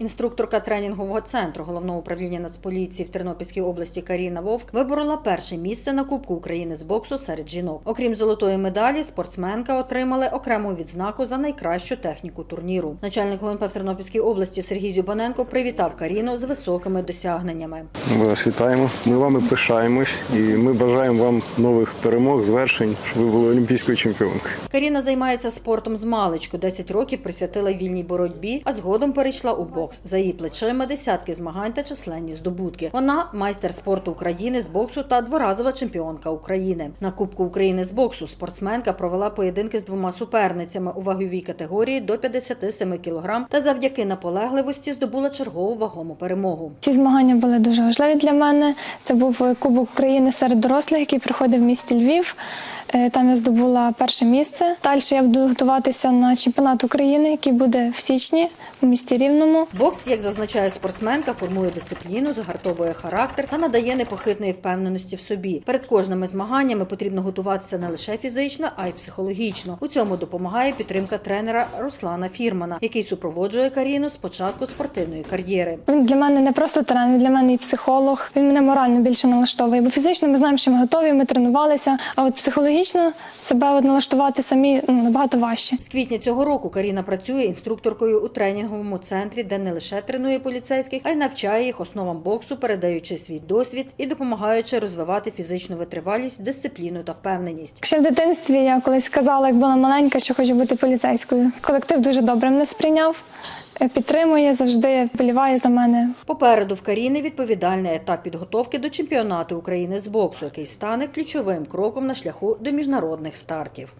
Інструкторка тренінгового центру головного управління Нацполіції в Тернопільській області Каріна Вовк виборола перше місце на Кубку України з боксу серед жінок. Окрім золотої медалі, спортсменка отримала окрему відзнаку за найкращу техніку турніру. Начальник ГУНП в Тернопільській області Сергій Зюбаненко привітав Каріну з високими досягненнями. Ми вас вітаємо. Ми вами пишаємось і ми бажаємо вам нових перемог, звершень, щоб ви були олімпійською чемпіонкою. Каріна займається спортом з маличку. 10 років присвятила вільній боротьбі, а згодом перейшла у бокс. За її плечима десятки змагань та численні здобутки. Вона майстер спорту України з боксу та дворазова чемпіонка України. На Кубку України з боксу спортсменка провела поєдинки з двома суперницями у ваговій категорії до 57 кг та завдяки наполегливості здобула чергову вагому перемогу. Ці змагання були дуже важливі для мене. Це був Кубок України серед дорослих, який проходив в місті Львів. Е, Там я здобула перше місце. Далі я буду готуватися на чемпіонат України, який буде в січні у місті Рівному. Бокс, як зазначає спортсменка, формує дисципліну, загартовує характер та надає непохитної впевненості в собі. Перед кожними змаганнями потрібно готуватися не лише фізично, а й психологічно. У цьому допомагає підтримка тренера Руслана Фірмана, який супроводжує Каріну з початку спортивної кар'єри. Він для мене не просто тренер, він для мене і психолог. Він мене морально більше налаштовує. Бо фізично ми знаємо, що ми готові, ми тренувалися. А от психологічно себе от налаштувати самі ну, набагато важче. З квітня цього року Каріна працює інструкторкою у тренінговому центрі, де не лише тренує поліцейських, а й навчає їх основам боксу, передаючи свій досвід і допомагаючи розвивати фізичну витривалість, дисципліну та впевненість. Ще в дитинстві я колись казала, як була маленька, що хочу бути поліцейською. Колектив дуже добре мене сприйняв, підтримує, завжди вболіває за мене. Попереду в Каріни відповідальний етап підготовки до чемпіонату України з боксу, який стане ключовим кроком на шляху до міжнародних стартів.